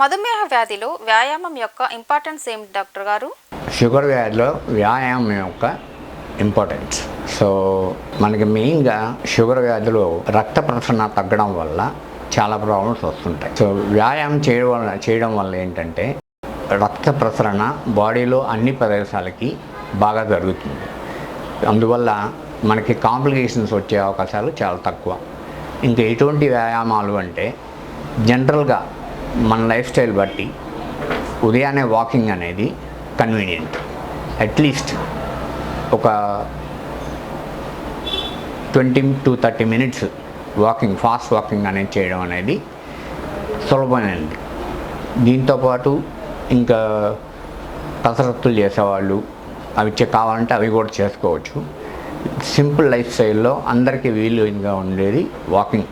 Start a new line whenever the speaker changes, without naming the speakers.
మధుమేహ వ్యాధిలో వ్యాయామం యొక్క ఇంపార్టెన్స్ ఏమిటి డాక్టర్ గారు?
షుగర్ వ్యాధిలో వ్యాయామం యొక్క ఇంపార్టెన్స్ సో మనకి మెయిన్గా షుగర్ వ్యాధిలో రక్త ప్రసరణ తగ్గడం వల్ల చాలా ప్రాబ్లమ్స్ వస్తుంటాయి. సో వ్యాయామం చేయడం వల్ల చేయడం వల్ల ఏంటంటే రక్త ప్రసరణ బాడీలో అన్ని ప్రదేశాలకి బాగా జరుగుతుంది. అందువల్ల మనకి కాంప్లికేషన్స్ వచ్చే అవకాశాలు చాలా తక్కువ. ఇంకా ఎటువంటి వ్యాయామాలు అంటే జనరల్గా మన లైఫ్ స్టైల్ బట్టి ఉదయాన్నే వాకింగ్ అనేది కన్వీనియంట్. అట్లీస్ట్ ఒక twenty to thirty minutes walking fast walking అనేది చేయడం అనేది సులభమైనది. దీంతోపాటు ఇంకా కసరత్తులు చేసేవాళ్ళు అవి కావాలంటే అవి కూడా చేసుకోవచ్చు. సింపుల్ లైఫ్ స్టైల్లో అందరికీ వీలుగా ఉండేది వాకింగ్.